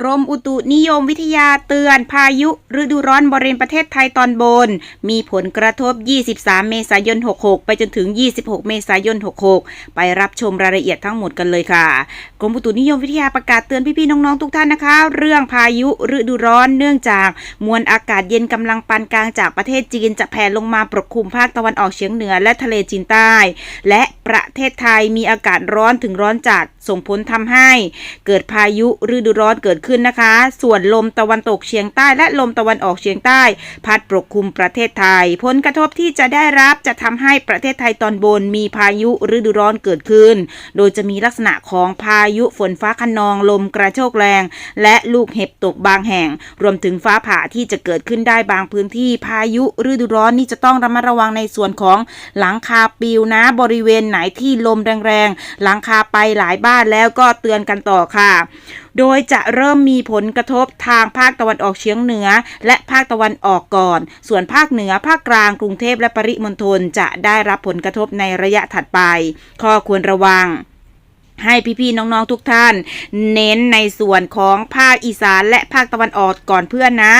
กรมอุตุนิยมวิทยาเตือนพายุฤดูร้อนบริเวณประเทศไทยตอนบน มีผลกระทบ 23 เมษายน 66 ไปจนถึง 26 เมษายน 66 ไปรับชมรายละเอียดทั้งหมดกันเลยค่ะ กรมอุตุนิยมวิทยาประกาศเตือนพี่ๆน้องๆทุกท่านนะคะ เรื่องพายุฤดูร้อนเนื่องจากมวลอากาศเย็นกำลังปานกลางจากประเทศจีนจะแผ่ลงมาปกคลุมภาคตะวันออกเฉียงเหนือและทะเลจีนใต้ และประเทศไทยมีอากาศร้อนถึงร้อนจัดส่งผลทำให้ เกิดพายุฤดูร้อนเกิดขึ้นนะคะ ส่วนลมตะวันตกเฉียงใต้และลมตะวันออกเฉียงใต้ พัดปกคลุมประเทศไทย ผลกระทบที่จะได้รับจะทำให้ประเทศไทยตอนบนมีพายุฤดูร้อนเกิดขึ้น โดยจะมีลักษณะของพายุฝนฟ้าคะนองลมกระโชกแรง และลูกเห็บตกบางแห่ง รวมถึงฟ้าผ่าที่จะเกิดขึ้นได้บางพื้นที่ พายุฤดูร้อนนี่จะต้องระมัดระวังในส่วนของหลังคาปลิวนะบริเวณไหนที่ลมแรงๆหลังคาไปหลายบ้านแล้วก็เตือนกันต่อค่ะ โดยจะเริ่มมีผลกระทบทางภาคตะวันออกเฉียงเหนือ และภาคตะวันออกก่อน ส่วนภาคเหนือ ภาคกลาง กรุงเทพและปริมณฑลจะได้รับผลกระทบในระยะถัดไป ข้อควรระวัง ให้พี่ๆน้องๆทุกท่าน เน้นในส่วนของภาคอีสานและภาคตะวันออกก่อนเพื่อนนะ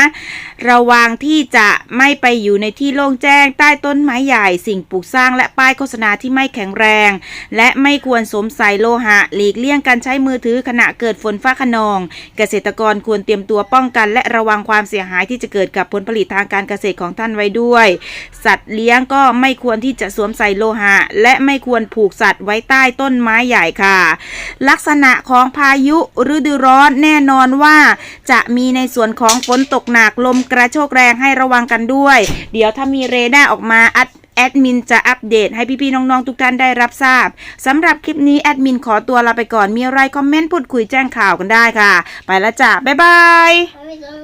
ระวังที่จะไม่ไปอยู่ในที่โล่งแจ้งใต้ต้นไม้ใหญ่สิ่งปลูกสร้างและป้ายโฆษณาที่ไม่แข็งแรง และไม่ควรสวมใส่โลหะ หลีกเลี่ยงการใช้มือถือขณะเกิดฝนฟ้าขนอง เกษตรกรควรเตรียมตัวป้องกัน และระวังความเสียหายที่จะเกิดกับผลผลิตทางการเกษตรของท่านไว้ด้วย สัตว์เลี้ยงก็ไม่ควรที่จะสวมใส่โลหะ และไม่ควรผูกสัตว์ไว้ใต้ต้นไม้ใหญ่ค่ะลักษณะของพายุฤดูร้อนแน่นอนว่า จะมีในส่วนของฝนตกหนักลมกระโชกแรงให้ระวังกันด้วย เดี๋ยวถ้ามีเรดาร์ออกมาอัดแอดมินจะอัปเดตให้พี่ๆน้องๆทุกท่านได้รับทราบสำหรับคลิปนี้แอดมินขอตัวลาไปก่อนมีอะไรคอมเมนต์พูดคุยแจ้งข่าวกันได้ค่ะ ไปล้วจ้ะ บ๊ายบาย